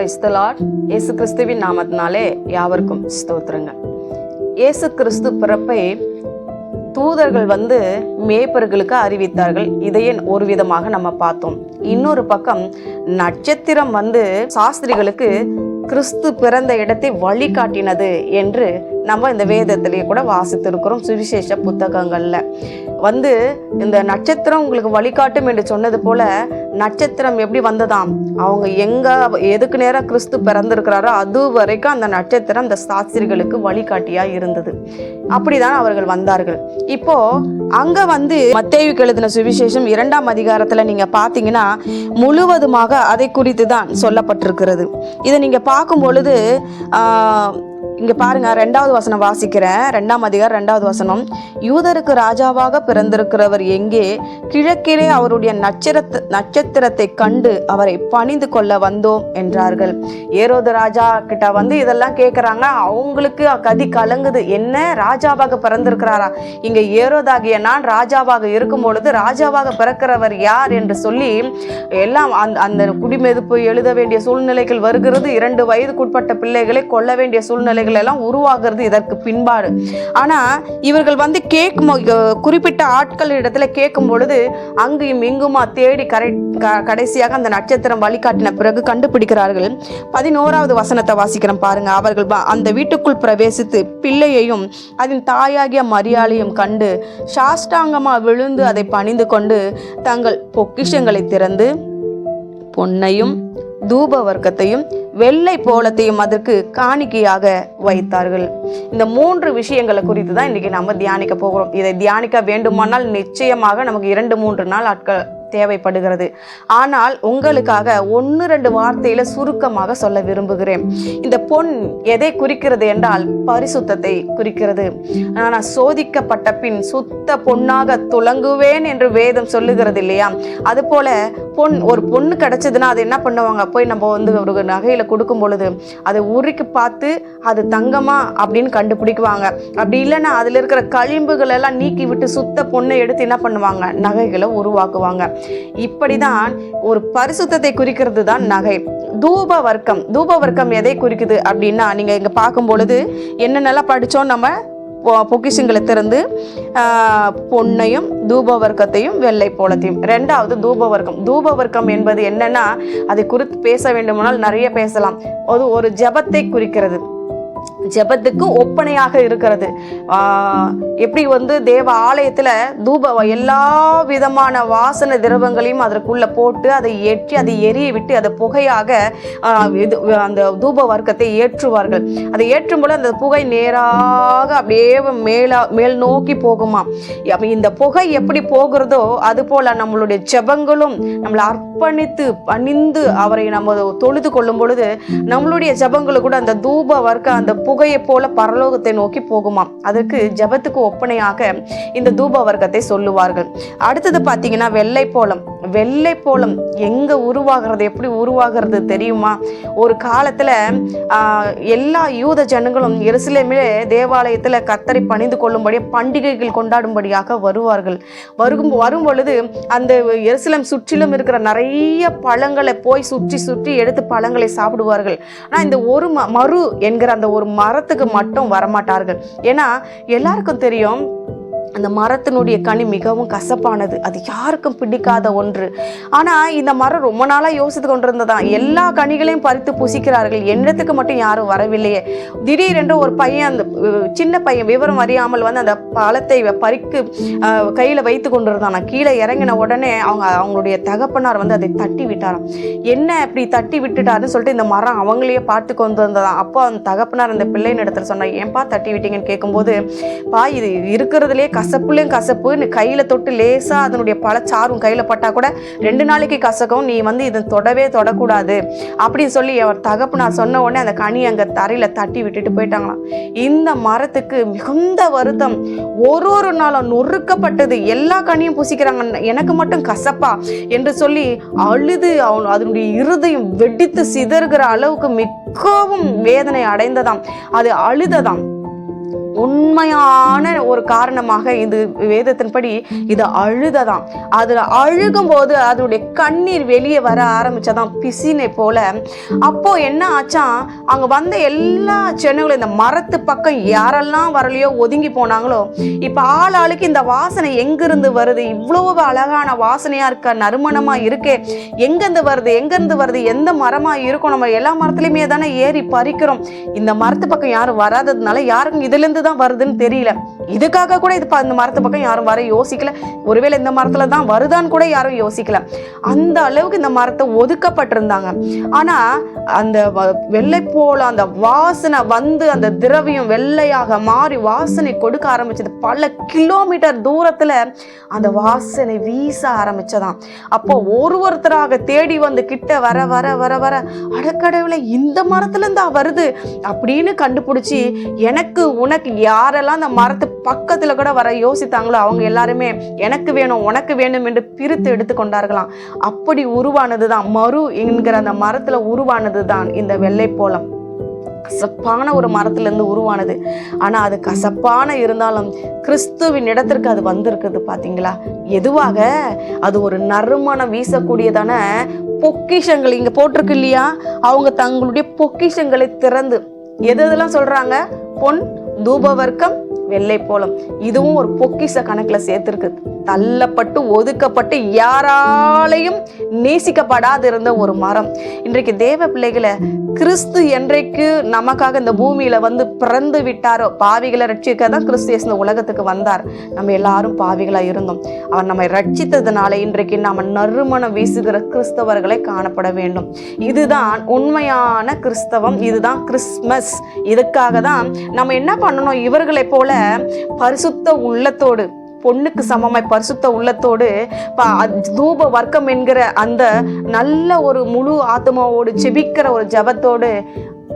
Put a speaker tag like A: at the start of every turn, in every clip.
A: கிறிஸ்தலாட் இயேசு கிறிஸ்துவின் நாமத்தினாலே யாவருக்கும் ஸ்தோத்திரங்க இயேசு கிறிஸ்து பிறப்பை தூதர்கள் வந்து மேய்ப்பர்களுக்கு அறிவித்தார்கள். இதையே ஒரு விதமாக நம்ம பார்த்தோம். இன்னொரு பக்கம் நட்சத்திரம் வந்து சாஸ்திரிகளுக்கு கிறிஸ்து பிறந்த இடத்தை வழிகாட்டினது என்று நம்ம இந்த வேதத்திலேயே கூட வாசித்திருக்கிறோம் சுவிசேஷ புத்தகங்களில். வந்து இந்த நட்சத்திரம் உங்களுக்கு வழிகாட்டும் என்று சொன்னது போல நட்சத்திரம் எப்படி வந்ததாம்? அவங்க எங்கே எதுக்கு நேராக கிறிஸ்து பிறந்திருக்கிறாரோ அது வரைக்கும் அந்த நட்சத்திரம் அந்த சாஸ்திரிகளுக்கு வழிகாட்டியாக இருந்தது. அப்படிதான் அவர்கள் வந்தார்கள். இப்போ அங்க வந்து மத்தேயுக்கு எழுதின சுவிசேஷம் இரண்டாம் அதிகாரத்துல நீங்க பாத்தீங்கன்னா முழுவதுமாக அதை குறித்து தான் சொல்லப்பட்டிருக்கிறது. இதை நீங்க பார்க்கும் பொழுது இங்க பாருங்க ரெண்டாவது வசனம் வாசிக்கிறேன். ரெண்டாம் அதிகாரம் ரெண்டாவது வசனம். யூதருக்கு ராஜாவாக பிறந்திருக்கிறவர் எங்கே? கிழக்கிலே அவருடைய நட்சத்திர நட்சத்திரத்தை கண்டு அவரை பணிந்து கொள்ள வந்தோம் என்றார்கள். ஏரோது ராஜா கிட்ட வந்து இதெல்லாம் கேட்குறாங்க அவங்களுக்கு கதி கலங்குது. என்ன? ராஜாவாக பிறந்திருக்கிறாரா? இங்க ஏரோதாகிய நான் ராஜாவாக இருக்கும் பொழுது ராஜாவாக பிறக்கிறவர் யார் என்று சொல்லி எல்லாம் அந்த அந்த குடிமெதுப்பு எழுத வேண்டிய சூழ்நிலைகள் வருகிறது. இரண்டு வயதுக்குட்பட்ட பிள்ளைகளை கொல்ல வேண்டிய சூழ்நிலைகள் எல்லாம் உருவாகிறது இதற்கு பின்பாடு. ஆனா இவர்கள் வந்து கேட்கும் குறிப்பிட்ட ஆட்கள் இடத்துல கேட்கும் பொழுது அங்கேயும் இங்குமா தேடி கரை கடைசியாக அந்த நட்சத்திரம் வழிகாட்டின பிறகு கண்டுபிடிக்கிறார்கள். பதினோராவது வசனத்தை வாசிக்கிறோம் பாருங்க. அவர்கள் அந்த வீட்டுக்குள் பிரவேசித்து பிள்ளையையும் அதன் தாயாகிய மரியாளையும் கண்டு சாஷ்டாங்கமா விழுந்து அதை பணிந்து கொண்டு தங்கள் பொக்கிஷங்களை திறந்து பொன்னையும் தூப வர்க்கத்தையும் வெள்ளை போலத்தையும் அதற்கு காணிக்கையாக வைத்தார்கள். இந்த மூன்று விஷயங்களை குறித்து தான் இன்னைக்கு நம்ம தியானிக்க போகிறோம். இதை தியானிக்க வேண்டுமானால் நிச்சயமாக நமக்கு இரண்டு மூன்று நாள் ஆட்கள் தேவைப்படுகிறது. ஆனால் உங்களுக்காக ஒன்று ரெண்டு வார்த்தையில சுருக்கமாக சொல்ல விரும்புகிறேன். இந்த பொன் எதை குறிக்கிறது என்றால் பரிசுத்தத்தை குறிக்கிறது. ஆனால் சோதிக்கப்பட்ட பின் சுத்த பொன்னாக துலங்குவேன் என்று வேதம் சொல்லுகிறது இல்லையா? அதுபோல பொன் ஒரு பொண்ணு கிடச்சதுன்னா அது என்ன பண்ணுவாங்க? போய் நம்ம வந்து ஒரு நகையில் கொடுக்கும் பொழுது அதை உருக்கி பார்த்து அது தங்கமா அப்படின்னு கண்டுபிடிக்குவாங்க. அப்படி இல்லைன்னா அதில் இருக்கிற கழிம்புகள் எல்லாம் நீக்கி விட்டு சுத்த பொண்ணை எடுத்து என்ன பண்ணுவாங்க? நகைகளை உருவாக்குவாங்க. இப்படி தான் ஒரு பரிசுத்தத்தை குறிக்கிறது தான் நகை. தூப வர்க்கம். தூப வர்க்கம் எதை குறிக்குது அப்படின்னா நீங்கள் இங்கே பார்க்கும் பொழுது என்னென்னலாம் படித்தோம் நம்ம? பொக்கிஷங்களை திறந்து பொன்னையும் தூபவர்க்கத்தையும் வெள்ளை போலத்தையும். ரெண்டாவது தூபவர்க்கம். தூபவர்க்கம் என்பது என்னன்னா அதை குறித்து பேச வேண்டுமானால் நிறைய பேசலாம். அது ஒரு ஜெபத்தை குறிக்கிறது. ஜெபத்துக்கு ஒப்பனையாக இருக்கிறது. எப்படி வந்து தேவ ஆலயத்தில் தூப எல்லா விதமான வாசன திரவங்களையும் அதற்குள்ளே போட்டு அதை ஏற்றி அதை எரிய விட்டு அதை புகையாக இது அந்த தூப வர்க்கத்தை ஏற்றுவார்கள். அதை ஏற்றும் போது அந்த புகை நேராக அப்படியே மேலா மேல் நோக்கி போகுமா இந்த புகை எப்படி போகிறதோ அதுபோல் நம்மளுடைய ஜெபங்களும் நம்மளை அர்ப்பணித்து பணிந்து அவரை நம்ம தொழுது கொள்ளும் பொழுது நம்மளுடைய ஜபங்களும் கூட அந்த தூப வர்க்க அந்த புகையை போல பரலோகத்தை நோக்கி போகுமாம். அதற்கு ஜெபத்துக்கு ஒப்பனையாக இந்த தூப வர்க்கத்தை சொல்லுவார்கள். அடுத்தது பார்த்தீங்கன்னா வெள்ளை போலம். வெள்ளை போலம் எங்க உருவாகிறது எப்படி உருவாகிறது தெரியுமா? ஒரு காலத்துல எல்லா யூத ஜனங்களும் எருசலேமிலே தேவாலயத்துல கத்தரை பணிந்து கொள்ளும்படி பண்டிகைகள் கொண்டாடும்படியாக வருவார்கள். வரும் வரும் பொழுது அந்த எருசலேம் சுற்றிலும் இருக்கிற நிறைய பழங்களை போய் சுற்றி சுற்றி எடுத்து பழங்களை சாப்பிடுவார்கள். ஆனால் இந்த ஒரு ம மறு என்கிற அந்த ஒரு மரத்துக்கு மட்டும் வரமாட்டார்கள். ஏன்னா எல்லாருக்கும் தெரியும் அந்த மரத்தினுடைய கனி மிகவும் கசப்பானது. அது யாருக்கும் பிடிக்காத ஒன்று. ஆனா இந்த மரம் ரொம்ப நாளா யோசித்து கொண்டிருந்ததான் எல்லா கனிகளையும் பறித்து புசிக்கிறார்கள். என்னத்துக்கு மட்டும் யாரும் வரவில்லையே. திடீரென்று ஒரு பையன் அந்த சின்ன பையன் விவரம் அறியாமல் வந்து அந்த பழத்தை பறிக்கு கையில் கையில வைத்து கொண்டிருந்தான். கீழே இறங்கின உடனே அவங்க அவங்களுடைய தகப்பனார் வந்து அதை தட்டி விட்டாராம். என்ன இப்படி தட்டி விட்டுட்டாருன்னு சொல்லிட்டு இந்த மரம் அவங்களையே பார்த்து கொண்டு வந்ததாம். அப்போ அந்த தகப்பனார் அந்த பிள்ளையின் இடத்துல சொன்னா ஏன்பா தட்டி விட்டீங்கன்னு கேட்கும்போது பா இது இருக்கிறதுலே கசப்புலையும் கசப்பு. நீ தொட்டு லேசாக அதனுடைய பழச்சாரும் கையில் பட்டால் கூட ரெண்டு நாளைக்கு கசக்கும். நீ வந்து இதை தொடவே தொடக்கூடாது. அப்படின்னு சொல்லி அவர் நான் சொன்ன உடனே அந்த கனி அங்கே தரையில் தட்டி விட்டுட்டு போயிட்டாங்களாம். இந்த மரத்துக்கு மிகுந்த வருத்தம். ஒரு ஒரு நாளும் நொறுக்கப்பட்டது. எல்லா கனியும் பூசிக்கிறாங்க. எனக்கு மட்டும் கசப்பா என்று சொல்லி அழுது அவன் அதனுடைய இருதயம் வெடித்து சிதறுகிற அளவுக்கு மிகவும் வேதனை அடைந்ததாம். அது அழுததாம். உண்மையான ஒரு காரணமாக இது வேதத்தின்படி இது அழுததான் அதில் அழுகும் போது அதனுடைய கண்ணீர் வெளியே வர ஆரம்பிச்சதான் பிசினை போல. அப்போ என்ன ஆச்சா அங்க வந்த எல்லா சென்னைகளும் இந்த மரத்து பக்கம் யாரெல்லாம் வரலையோ ஒதுங்கி போனாங்களோ இப்ப ஆள் ஆளுக்கு இந்த வாசனை எங்கிருந்து வருது? இவ்வளவு அழகான வாசனையா இருக்க நறுமணமா இருக்கே. எங்கிருந்து வருது? எங்கிருந்து வருது? எந்த மரமா இருக்கும்? நம்ம எல்லா மரத்துலயுமே தானே ஏறி பறிக்கிறோம். இந்த மரத்து பக்கம் யாரும் வராததுனால யாருக்கும் இதுல இருந்து தான் வருதுன்னு தெரியல. இதுக்காக கூட இது அந்த இந்த மரத்து பக்கம் யாரும் வர யோசிக்கல. ஒருவேளை இந்த மரத்துல தான் வருதான்னு கூட யாரும் யோசிக்கல. அந்த அளவுக்கு இந்த மரத்தை ஒதுக்கப்பட்டிருந்தாங்க. ஆனா அந்த வெள்ளை போல அந்த வாசனை வந்து அந்த திரவியம் வெள்ளையாக மாறி வாசனை கொடுக்க ஆரம்பிச்சது. பல கிலோமீட்டர் தூரத்துல அந்த வாசனை வீச ஆரம்பிச்சதாம். அப்போ ஒரு ஒருத்தராக தேடி வந்து கிட்ட வர வர வர வர அடக்கடவுல இந்த மரத்துல இருந்தா வருது? அப்படின்னு கண்டுபிடிச்சி எனக்கு உனக்கு யாரெல்லாம் அந்த மரத்து பக்கத்துல கூட வர யோசித்தாங்களோ அவங்க எல்லாருமே எனக்கு வேணும் உனக்கு வேணும் என்று பிரித்து எடுத்துக்கொண்டார்களாம். அப்படி உருவானது தான் மறு என்கிற அந்த மரத்துல உருவானது தான் இந்த வெள்ளைப்போளம் கசப்பான ஒரு மரத்துலேருந்து உருவானது. ஆனா அது கசப்பான இருந்தாலும் கிறிஸ்துவின் இடத்திற்கு அது வந்திருக்குது பாத்தீங்களா? எதுவாக? அது ஒரு நறுமணம் வீசக்கூடியதான பொக்கிஷங்கள் இங்க போட்டிருக்கு இல்லையா? அவங்க தங்களுடைய பொக்கிஷங்களை திறந்து எது எதெல்லாம் சொல்றாங்க? பொன் தூபவர்க்கம் வெள்ளை போலம். இதுவும் ஒரு பொக்கிஷ கணக்கில் சேர்த்துருக்கு. தள்ளப்பட்டு ஒதுக்கப்பட்டு யாராலையும் நேசிக்கப்படாது இருந்த ஒரு மரம். இன்றைக்கு தேவ பிள்ளைகளை கிறிஸ்து என்றைக்கு நமக்காக இந்த பூமியில வந்து பிறந்து விட்டாரோ பாவிகளை ரட்சிக்க தான் கிறிஸ்து இந்த உலகத்துக்கு வந்தார். நம்ம எல்லாரும் பாவிகளா இருந்தோம். அவர் நம்மை ரட்சித்ததுனால இன்றைக்கு நாம நறுமணம் வீசுகிற கிறிஸ்தவர்களை காணப்பட வேண்டும். இதுதான் உண்மையான கிறிஸ்தவம். இதுதான் கிறிஸ்மஸ் இதுக்காக தான் நம்ம என்ன பண்ணணும்? இவர்களைப் போல பரிசுத்த உள்ளத்தோடு பொண்ணுக்கு சமமாய் பரிசுத்த உள்ளத்தோடு தூப வர்க்கம் என்கிற அந்த நல்ல ஒரு முழு ஆத்மாவோடு செபிக்கிற ஒரு ஜபத்தோடு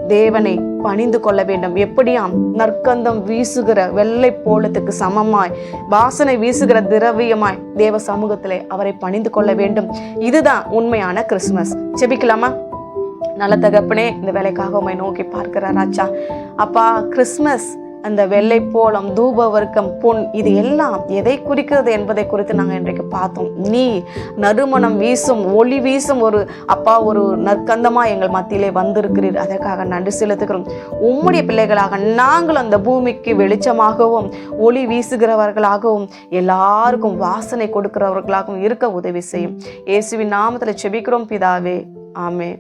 A: தேவனை பணிந்து கொள்ள வேண்டும். எப்படியாம் நற்கந்தம் வீசுகிற வெள்ளை போலத்துக்கு சமமாய் வாசனை வீசுகிற திரவியமாய் தேவ சமூகத்திலே அவரை பணிந்து கொள்ள வேண்டும். இதுதான் உண்மையான கிறிஸ்மஸ் செபிக்கலாமா? நல்ல தகப்பனே இந்த வேலைக்காக உண்மை நோக்கி பார்க்கிறார் ராச்சா அப்பா கிறிஸ்மஸ் அந்த வெள்ளை போலம் தூப வர்க்கம் பொன் இது எல்லாம் எதை குறிக்கிறது என்பதை குறித்து நாங்கள் இன்றைக்கு பார்த்தோம். நீ நறுமணம் வீசும் ஒளி வீசும் ஒரு அப்பா ஒரு நற்கந்தமாக எங்கள் மத்தியிலே வந்திருக்கிறீர். அதற்காக நன்றி செலுத்துகிறோம். உம்முடைய பிள்ளைகளாக நாங்கள் அந்த பூமிக்கு வெளிச்சமாகவும் ஒளி வீசுகிறவர்களாகவும் எல்லாருக்கும் வாசனை கொடுக்கிறவர்களாகவும் இருக்க உதவி செய்யும். இயேசுவின் நாமத்தில் செபிக்கிறோம் பிதாவே. ஆமே